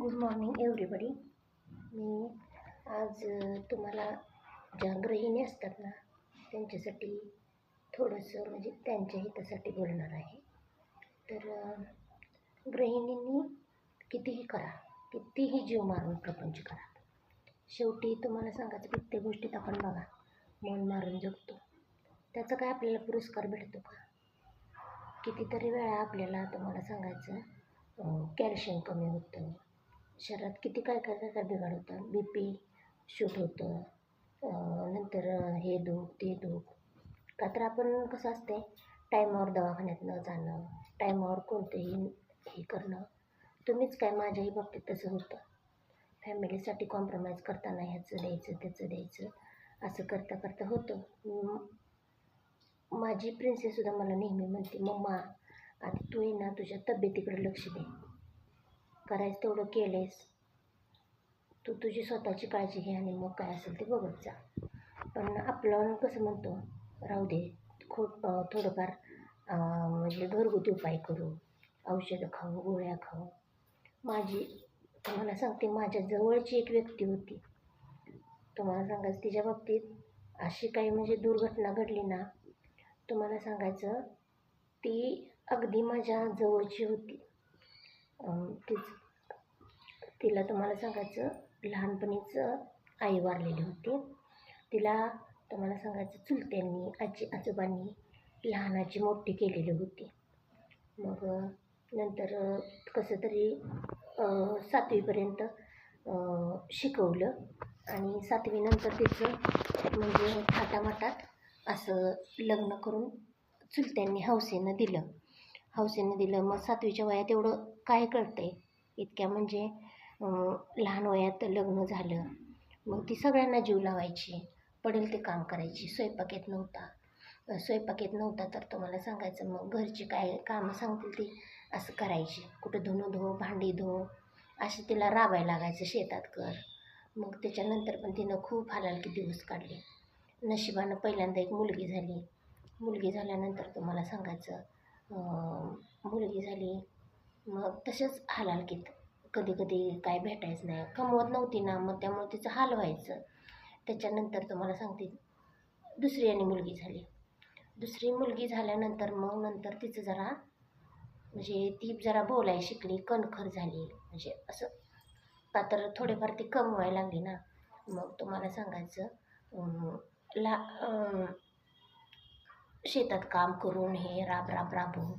Good morning everybody मी आज तुम्हाला ज्या गृहिणी असतात ना त्यांच्यासाठी थोडंसं म्हणजे त्यांच्या हितासाठी बोलणार आहे. तर गृहिणींनी कितीही करा कितीही जीव मारून प्रपंच करा. शेवटी तुम्हाला सांगायचं प्रत्येक गोष्टीत आपण बघा मन मारून जगतो. त्याचा काय आपल्याला पुरस्कार भेटतो का? कितीतरी वेळा आपल्याला तुम्हाला सांगायचं कॅल्शियम कमी होतं. शरीरात किती काय काय काय काय बिघाड होतं? बी पी शूट होतं. नंतर हे दुख ते दुख. का तर आपण कसं असते टायमावर दवाखान्यात न जाणं टायमावर कोणतंही हे करणं तुम्हीच काय माझ्याही बाबतीत तसं होतं. फॅमिलीसाठी कॉम्प्रोमाइज करताना ह्याचं द्यायचं त्याचं द्यायचं असं करता करता होतं. माझी प्रिन्सेससुद्धा मला नेहमी म्हणते मम्मा आता तू ये ना तुझ्या तब्येतीकडे लक्ष दे. करायचं तेवढं केलेस तू तुझी स्वतःची काळजी घे आणि मग काय असेल ते बघत जा. पण आपलं कसं म्हणतो राहू दे. खूप थोडंफार म्हणजे घरगुती उपाय करू. औषधं खाऊ गोळ्या खाऊ. माझी तुम्हाला सांगते माझ्या जवळची एक व्यक्ती होती. तुम्हाला सांगायचं तिच्या बाबतीत अशी काही म्हणजे दुर्घटना घडली ना तुम्हाला सांगायचं ती अगदी माझ्या जवळची होती. तीच. तिला तुम्हाला सांगायचं लहानपणीच आई वारलेली होती. तिला तुम्हाला सांगायचं चुलत्यांनी आजी आजोबांनी लहानाची मोठी केलेली होती. मग नंतर कसं तरी सातवीपर्यंत शिकवलं. आणि सातवीनंतर तिचं म्हणजे थाटामाटात असं लग्न करून चुलत्यांनी हौसेनं दिलं. हौसेने दिलं. मग सातवीच्या वयात एवढं काय कळतंय? इतक्या म्हणजे लहान वयात लग्न झालं. मग ती सगळ्यांना जीव लावायची. पडेल ते काम करायची. स्वयंपाक येत नव्हता. अं, स्वयंपाक येत नव्हता तर तुम्हाला सांगायचं मग घरची काय कामं सांगतील ती? असं करायची. कुठं धुणं धो भांडी धो असे तिला राबायला लागायचं शेतात कर मग त्याच्यानंतर पण तिनं खूप हालालकी दिवस काढले. नशिबानं पहिल्यांदा एक मुलगी झाली. मुलगी झाल्यानंतर तुम्हाला सांगायचं मुलगी झाली. मग तसेच हालालकीत कधी कधी काय भेटायचं नाही. कमवत नव्हती ना मग त्यामुळे तिचं हाल व्हायचं. त्याच्यानंतर तुम्हाला सांगते दुसरी आणि मुलगी झाली. दुसरी मुलगी झाल्यानंतर मग नंतर तिचं जरा म्हणजे ती जरा बोलायला शिकली कणखर झाली. म्हणजे असं का तर थोडेफार ती कमवायला लागली ना. मग तुम्हाला सांगायचं ला शेतात काम करून हे राब राब राबून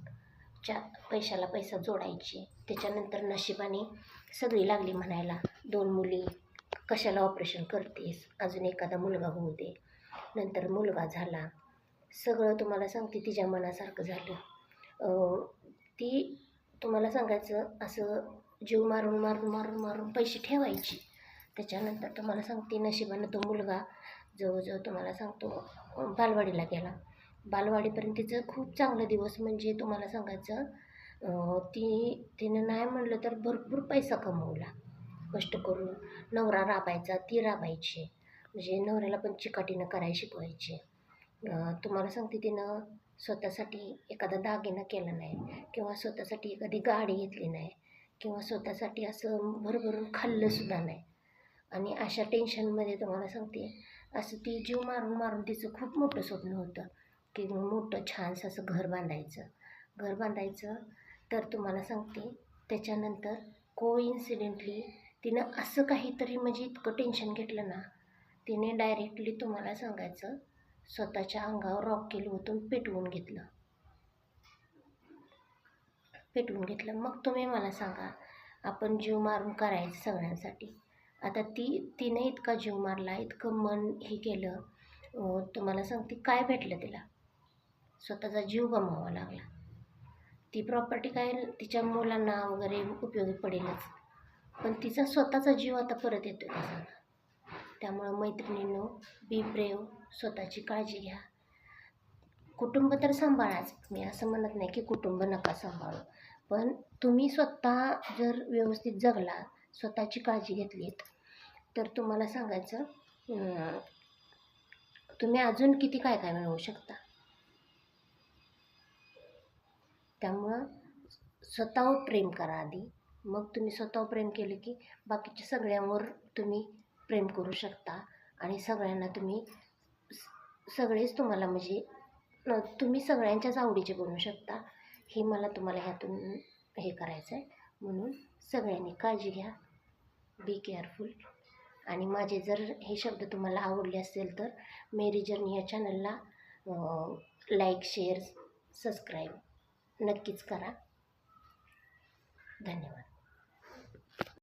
च्या पैशाला पैसा जोडायची. त्याच्यानंतर नशिबाने सगळी लागली म्हणायला दोन मुली कशाला ऑपरेशन करतेस? अजून एखादा मुलगा होऊ दे. नंतर मुलगा झाला. सगळं तुम्हाला सांगते तिच्या मनासारखं झालं. ती तुम्हाला सांगायचं असं जीव मारून मारून मारून मारून पैसे ठेवायची. त्याच्यानंतर तुम्हाला सांगते नशिबानं तो मुलगा जवळजवळ तुम्हाला सांगतो बालवाडीला गेला. बालवाडीपर्यंत तिचं खूप चांगलं दिवस म्हणजे तुम्हाला सांगायचं ती तिनं नाही म्हणलं तर भरपूर पैसा कमवला कष्ट करून. नवरा राबायचा ती राबायची. म्हणजे नवऱ्याला पण चिकाटीनं करायला शिकवायची. तुम्हाला सांगते तिनं स्वतःसाठी एखादा दागिना केला नाही किंवा स्वतःसाठी एखादी गाडी घेतली नाही किंवा स्वतःसाठी असं भरभरून खाल्लंसुद्धा नाही. आणि अशा टेन्शनमध्ये तुम्हाला सांगते असं ती जीव मारून मारून तिचं खूप मोठं स्वप्न होतं. की मोठं छानसं असं घर बांधायचं. घर बांधायचं तर तुम्हाला सांगते त्याच्यानंतर कोइन्सिडेंटली तिनं असं काहीतरी म्हणजे इतकं टेन्शन घेतलं ना तिने डायरेक्टली तुम्हाला सांगायचं स्वतःच्या अंगावर रॉकेल ओतून पेटवून घेतलं. पेटवून घेतलं. मग तुम्ही मला सांगा आपण जीव मारून करायचं सगळ्यांसाठी. आता ती तिने इतका जीव मारला इतकं मन हे केलं तुम्हाला सांगते काय भेटलं तिला? स्वतःचा जीव गमवावा लागला. ती प्रॉपर्टी काय तिच्या मुलांना वगैरे उपयोगी पडेलच. पण तिचा स्वतःचा जीव आता परत येतो का त्यामुळं मैत्रिणींनो बी ब्रेव स्वतःची काळजी घ्या. कुटुंब तर सांभाळाच. मी असं म्हणत नाही की कुटुंब नका सांभाळू. पण तुम्ही स्वतः जर व्यवस्थित जगला स्वतःची काळजी घेतलीत तर तुम्हाला सांगायचं तुम्ही अजून किती काय काय मिळवू शकता? त्यामुळं स्वतःवर प्रेम करा आधी. मग तुम्ही स्वतः प्रेम केले की बाकीच्या सगळ्यांवर तुम्ही प्रेम करू शकता आणि सगळ्यांना तुम्ही सगळेच तुम्हाला म्हणजे तुम्ही सगळ्यांच्याच आवडीचे बनू शकता. हे मला तुम्हाला ह्यातून हे करायचं आहे म्हणून सगळ्यांनी काळजी घ्या. बी केअरफुल आणि माझे जर हे शब्द तुम्हाला आवडले असेल तर मेरी जर्नी या चॅनलला लाईक शेअर सबस्क्राईब नक्कीच करा. धन्यवाद.